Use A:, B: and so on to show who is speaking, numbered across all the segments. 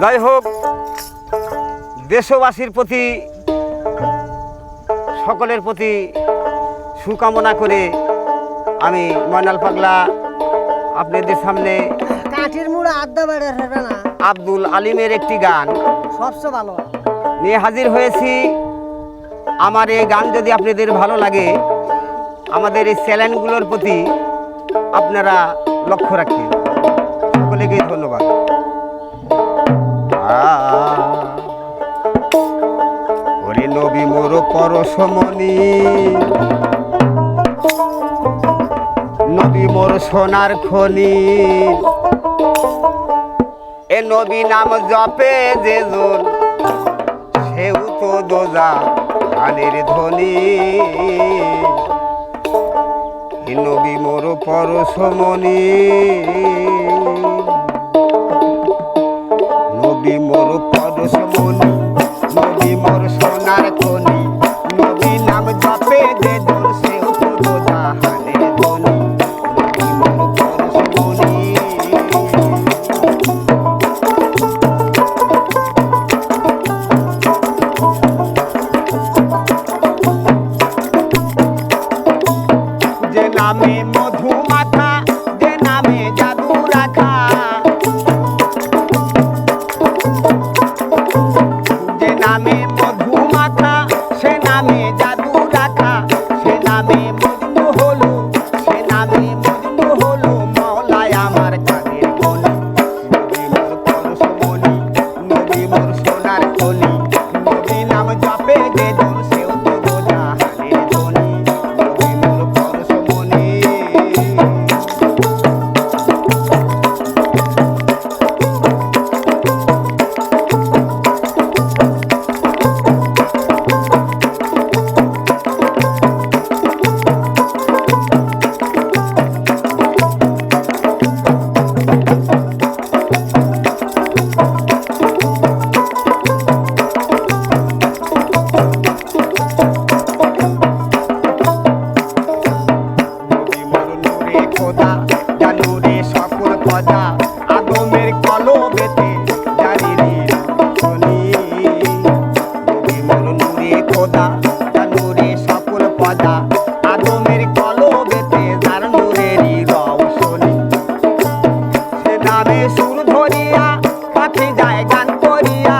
A: যাই হোক দেশবাসীর প্রতি সকলের প্রতি সুকামনা করে আমি ময়নাল পাগলা আপনাদের সামনে
B: কাঠির মুড়া আড্ডা বেড়ে না।
A: আব্দুল আলিমের একটি গান।
B: সবচেয়ে ভালো।
A: নিয়ে হাজির হয়েছি। আমার এই গান যদি আপনাদের ভালো লাগে আমাদের এই চ্যানেলগুলোর প্রতি আপনারা লক্ষ্য রাখবেন। সকলেকেই ধন্যবাদ। পরশমণি নবী মোর সোনার খনি। এ নবী নাম জপে যে জন সেও তো দোজা কানের ধ্বনি নবী মোর পরশমণি, নবী মোর পরশমণি, নবী মোর নামে মধু মাথা যে নামে জাদু রাখা যে নামে খোদা জানুরে সকল পদা। আদমের কলবেতে যার নূরেরই রওশনি। সে নামে সুর ধরিয়া, পাখি যায় গান করিয়া।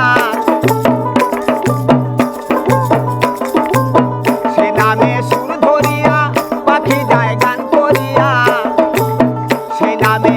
A: সে নামে সুর ধরিয়া, পাখি যায় গান করিয়া। সে নামে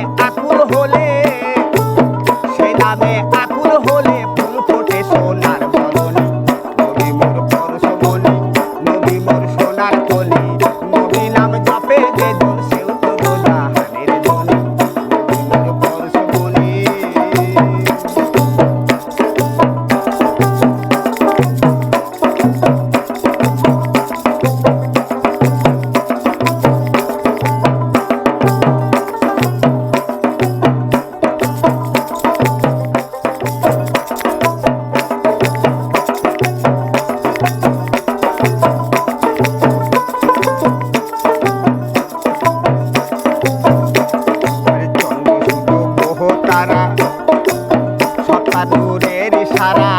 A: নূরের সারা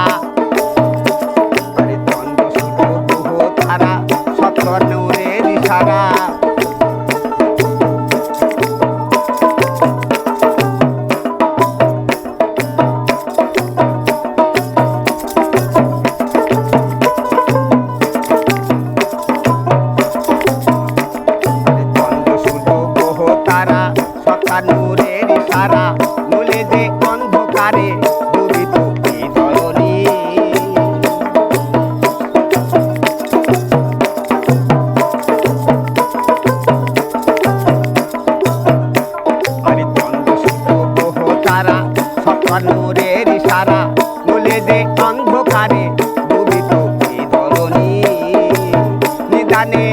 A: চন্দ্র সূর্য গ্রহ তারা সত্তা নূরের সারা অন্যরের ইশারা বলে দে অন্ধকারে ডুবিত ধরণী? নিদানে